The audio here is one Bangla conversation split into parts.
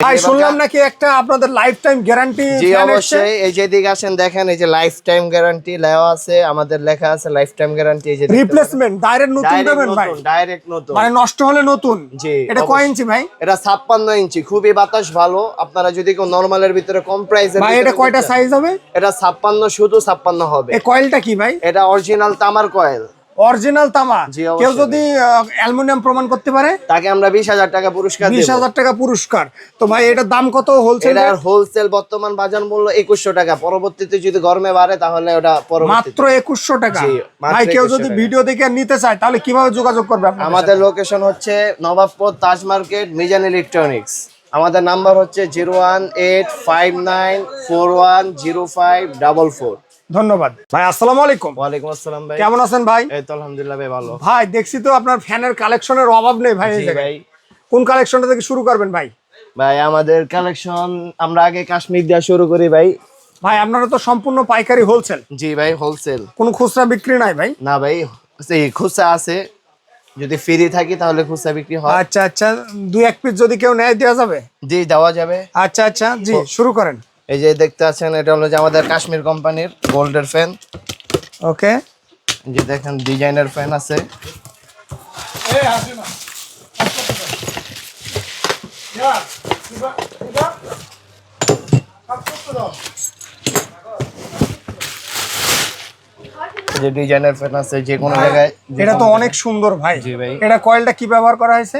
ভাই শুনলাম নাকি একটা আপনাদের লাইফ টাইম গ্যারান্টি জি অবশ্যই। এই যে দিকে আসেন দেখেন এই যে লাইফ টাইম গ্যারান্টি আছে আমাদের লেখা আছে লাইফ টাইম গ্যারান্টি এই যে রিপ্লেসমেন্ট ডাইরেক্ট নতুন দেবেন ভাই। ডাইরেক্ট নতুন। মানে নষ্ট হলে নতুন। জি, এটা কয় ইঞ্চি ভাই? এটা ছাপ্পান্ন ইঞ্চি খুবই বাতাস ভালো। আপনারা যদি কেউ নর্মালের ভিতরে কম প্রাইসের ভাই এটা কয়টা সাইজ হবে? এটা ছাপ্পান্ন শুধু ছাপ্পান্ন হবে। এই কয়েলটা কি ভাই? এটা অরিজিনাল তামার কয়েল অরিজিনাল তামা। কেউ যদি অ্যালুমিনিয়াম প্রমাণ করতে পারে? তাকে আমরা বিশ হাজার টাকা পুরস্কার বিশ হাজার টাকা পুরস্কার। তো ভাই এটার দাম কত হোলসেল হোলসেল বর্তমান বাজার মূল্য একুশশো টাকা। পরবর্তীতে যদি গরমে বাড়ে তাহলে ওটা মাত্র একুশশো টাকা। ভাই কেউ যদি ভিডিও দেখে নিতে চায় তাহলে কীভাবে যোগাযোগ করবে আমাদের লোকেশন হচ্ছে নবাবপুর তাজ মার্কেট মিজান ইলেকট্রনিক্স আমাদের নাম্বার হচ্ছে zero one eight five nine four one zero five double four? ধন্যবাদ। ভাই আসসালামু আলাইকুম। ওয়ালাইকুম আসসালাম ভাই। কেমন আছেন ভাই? এই তো আলহামদুলিল্লাহ ভাই ভালো। ভাই দেখছি তো আপনার ফ্যানের কালেকশনের অভাব নেই ভাই এই। ভাই। কোন কালেকশনটা থেকে শুরু করবেন ভাই? ভাই আমাদের কালেকশন আমরা আগে কাশ্মীর দিয়ে শুরু করি ভাই। ভাই আপনারা তো সম্পূর্ণ পাইকারি হোলসেল জি ভাই হোলসেল কোনো খুচরা বিক্রি নাই ভাই? না ভাই এই খুচরা আছে। যদি ফ্রি থাকি তাহলে খুচরা বিক্রি হয়। আচ্ছা আচ্ছা দুই এক পিস যদি কেউ নেয় দেওয়া যাবে? জি দেওয়া যাবে। আচ্ছা আচ্ছা জি শুরু করেন। এই যে দেখতে আছেন এটা হলো যে আমাদের কাশ্মীর কোম্পানির গোল্ডের ফ্যান। ওকে। যে দেখেন ডিজাইনের ফ্যান আছে। এই যে ডিজাইনের ফ্যান আছে যে কোনো জায়গায় এটা তো অনেক সুন্দর ভাই। জি ভাই। এটা কয়েলটা কি ব্যবহার করা হয়েছে?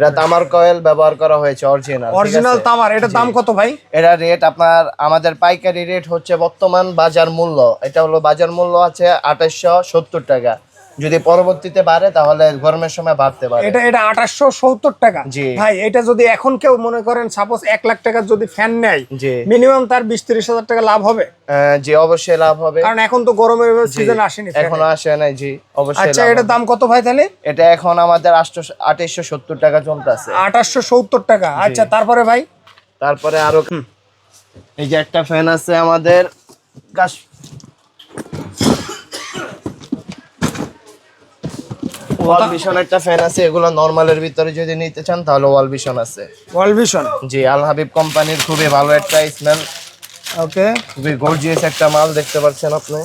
এটা তামার কয়েল ব্যবহার করা হয়েছে অরিজিনাল অরিজিনাল তামার এটা দাম কত ভাই? এটা রেট আপনার আমাদের পাইকারি রেট হচ্ছে বর্তমান বাজার মূল্য। এটা হলো বাজার মূল্য আছে আঠাশশো সত্তর টাকা। যদি পরবর্তীতে বাড়ে তাহলে গরমের সময় বাড়তে পারে। এটা এটা আঠাশশো সত্তর টাকা। জি। ভাই এটা যদি এখন কেউ মনে করেন সাপোজ এক লাখ টাকার যদি ফ্যান নেয় জি। মিনিমাম তার বিশ তিরিশ হাজার টাকা লাভ হবে। জি অবশ্যই লাভ হবে। কারণ এখন তো গরমের সিজন আসেনি এখনও আসে নাই জি অবশ্যই আচ্ছা এটার দাম কত ভাই তাহলে? এটা এখন আমাদের আঠাশশো সত্তর টাকা চলতেছে। আঠাশশো সত্তর টাকা। আচ্ছা তারপরে ভাই? তারপরে আরও এই যে একটা ফ্যান আছে আমাদের ওয়াল ভিশন একটা ফ্যান আছে এগুলো নরমালের ভিতরে যদি নিতে চান তাহলে ওয়াল ভিশন আছে। ওয়াল ভিশন? জি আল হাবিব কোম্পানির খুবই ভালো একটা স্মেল ওকে। খুবই গর্জিয়াস একটা মাল দেখতে পাচ্ছেন আপনি।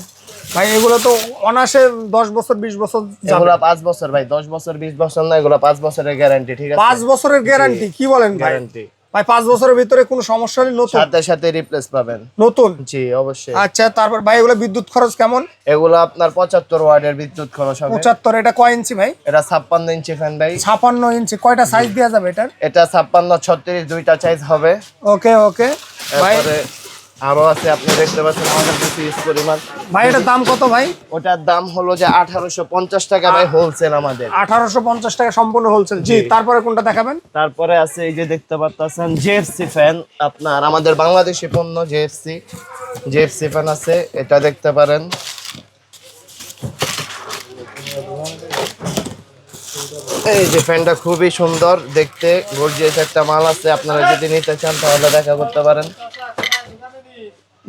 ভাই এগুলো তো অনাসে দশ বছর বিশ বছর যাবে। এগুলো পাঁচ বছর ভাই দশ বছর বিশ বছর না এগুলো পাঁচ বছরের গ্যারান্টি ঠিক আছে? পাঁচ বছরের গ্যারান্টি কি বলেন ভাই? গ্যারান্টি ভাই পাঁচ বছরের ভিতরে কোনো সমস্যা হলে নতুন? সাথে সাথে রিপ্লেস পাবেন। নতুন? জি অবশ্যই। আচ্ছা তারপর ভাই এগুলো বিদ্যুৎ খরচ কেমন? এগুলো আপনার পঁচাত্তর ওয়ার্ডের বিদ্যুৎ খরচ হবে। পঁচাত্তর এটা কয় ইঞ্চি ভাই? এটা ছাপ্পান্ন ইঞ্চি ফ্যান ভাই। ছাপান্ন ইঞ্চি কয়টা সাইজ দেওয়া যাবে এটার? এটা ছাপ্পান্ন ছত্রিশ দুইটা সাইজ হবে। ওকে ওকে। ভাই আরও আছে আপনি দেখতে পাচ্ছেন আমাদের কিছু ইউজ পরিমাণ। ভাই এটার দাম কত ভাই? ওটার দাম হলো যে আঠারোশো পঞ্চাশ টাকা ভাই হোলসেল আমাদের। আঠারোশো পঞ্চাশ টাকা সম্পূর্ণ হোলসেল জি তারপরে কোনটা দেখাবেন? তারপরে আছে এই যে দেখতে পাচ্ছেন জেএফসি ফ্যান আপনার আমাদের বাংলাদেশি পণ্য জেএফসি জেএফসি ফ্যান আছে এটা দেখতে পারেন। এই যে ফ্যানটা খুবই সুন্দর দেখতে গর্জিয়াস একটা মাল আছে আপনারা যদি নিতে চান তাহলে দেখা করতে পারেন।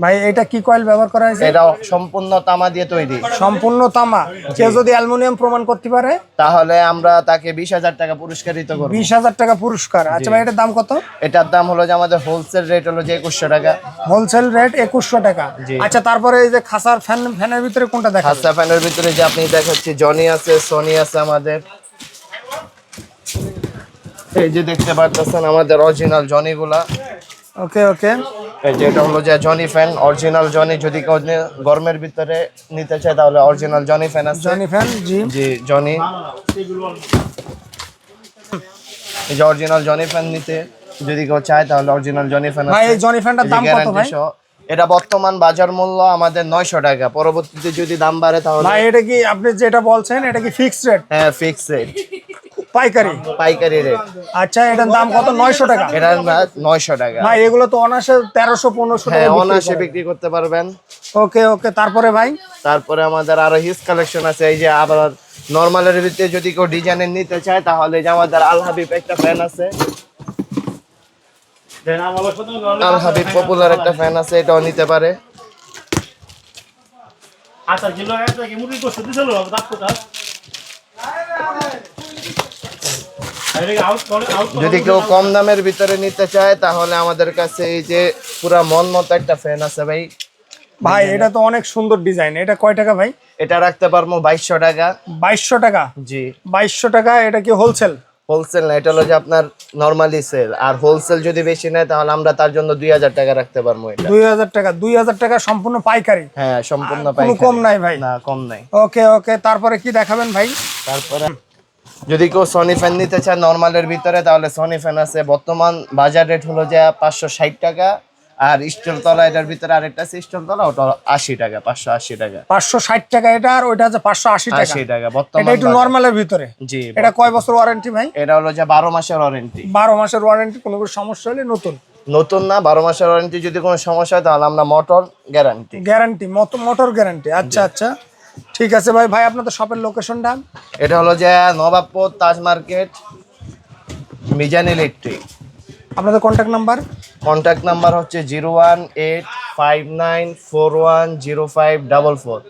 ভাই এটা কি কয়েল ব্যবহার করা হয়েছে? এটা সম্পূর্ণ তামা দিয়ে তৈরি। সম্পূর্ণ তামা। কেউ যদি অ্যালুমিনিয়াম প্রমাণ করতে পারে? তাহলে আমরা তাকে বিশ হাজার টাকা পুরস্কারিত করব। বিশ হাজার টাকা পুরস্কার। আচ্ছা ভাই এটার দাম কত? এটার দাম হলো যে আমাদের হোলসেল রেট হলো যে একুশশো টাকা। হোলসেল রেট একুশশো টাকা। আচ্ছা তারপরে এই যে খাসার ফ্যান ফ্যানের ভিতরে কোনটা দেখা হাসা ফ্যানের ভিতরে যে আপনি দেখাচ্ছি জনি আছে সনি আছে আমাদের। এই যে দেখতে পাচ্ছেন আমাদের অরিজিনাল জনি গুলা ওকে ওকে। এই যে হলো যে জনি ফ্যান অরিজিনাল জনি যদি কেউ গরমের ভিতরে নিতে চায় তাহলে অরিজিনাল জনি ফ্যান আছে। জনি ফ্যান জি। জি জনি এই যে অরিজিনাল জনি ফ্যান নিতে যদি কেউ চায় তাহলে অরিজিনাল জনি ফ্যান ভাই এই জনি ফ্যানটার দাম কত ভাই? এটা বর্তমান বাজার মূল্য আমাদের নয়শো টাকা। পরবর্তীতে যদি দাম বাড়ে তাহলে ভাই এটা কি আপনি যেটা বলছেন এটা কি ফিক্সড রেট হ্যাঁ ফিক্সড রেট পাইকারি? পাইকারি রেট আচ্ছা এটার দাম কত? নয়শো টাকা। এটা নয়শো টাকা। ভাই এগুলো তো অনাসে তেরোশো পনেরোশো হ্যাঁ টাকা অনায়াসে বিক্রি করতে পারবেন। ওকে ওকে। তারপরে ভাই? তারপরে আমাদের আরও হিউজ কালেকশন আছে এই যে আবার নর্মালের ভিতরে যদি কেউ ডিজাইনের নিতে চায় তাহলে যে আমাদের আল হাবিব একটা ফ্যান আছে। আল হাবিব পপুলার একটা ফ্যান আছে এটাও নিতে পারে। আচ্ছা জিল্লো একটা কি মুরগি করতে দিছিল দাপ কোথা যদি কেউ কম দামের ভিতরে নিতে চায় তাহলে আমাদের কাছে এই যে পুরা মন মতো একটা ফ্যান আছে ভাই। ভাই এটা তো অনেক সুন্দর ডিজাইন এটা কয় টাকা ভাই? এটা রাখতে পারব বাইশশো টাকা। বাইশশো টাকা? জি। বাইশশো টাকা এটা কি হোলসেল হোলসেল না এটা হলো যে আপনার নর্মালি সেল আর হোলসেল যদি বেশি নেয় তাহলে আমরা তার জন্য দুই হাজার টাকা রাখতে পারব এটা। দুই হাজার টাকা দুই হাজার টাকা সম্পূর্ণ পাইকারি? হ্যাঁ সম্পূর্ণ পাইকারি। কম নাই ভাই। না কম নাই। ওকে ওকে তারপরে কি দেখাবেন ভাই? তারপরে যদি কেউ সনি ফ্যান নিতে চায় নর্মালের ভিতরে তাহলে সনি ফ্যান আছে। বর্তমান বাজার রেট হলো যে পাঁচশো ষাট টাকা আর স্টোর তলা এটার ভিতরে আরেকটা আছে স্টোর তলা ওটা আশি টাকা পাঁচশো আশি টাকা। পাঁচশো ষাট টাকা এটা আর ওইটা আছে পাঁচশো আশি টাকা। আশি টাকা বর্তমান একটু। নর্মালের ভিতরে। জি এটা কয় বছর ওয়ারেন্টি ভাই? এটা হলো যে বারো মাসের ওয়ারেন্টি বারো মাসের ওয়ারেন্টি কোনো কোনো সমস্যা হলে নতুন। নতুন না বারো মাসের ওয়ারেন্টি যদি কোনো সমস্যা হয় তাহলে আমরা motor guarantee guarantee motor guarantee আচ্ছা আচ্ছা। ঠিক আছে ভাই ভাই আপনাদের শপের লোকেশনটা এটা হলো যে নবাবপুর তাজ মার্কেট মিজান ইলেকট্রিক। আপনাদের কন্ট্যাক্ট নাম্বার কন্ট্যাক্ট নাম্বার হচ্ছে zero one eight five nine four one zero five double four.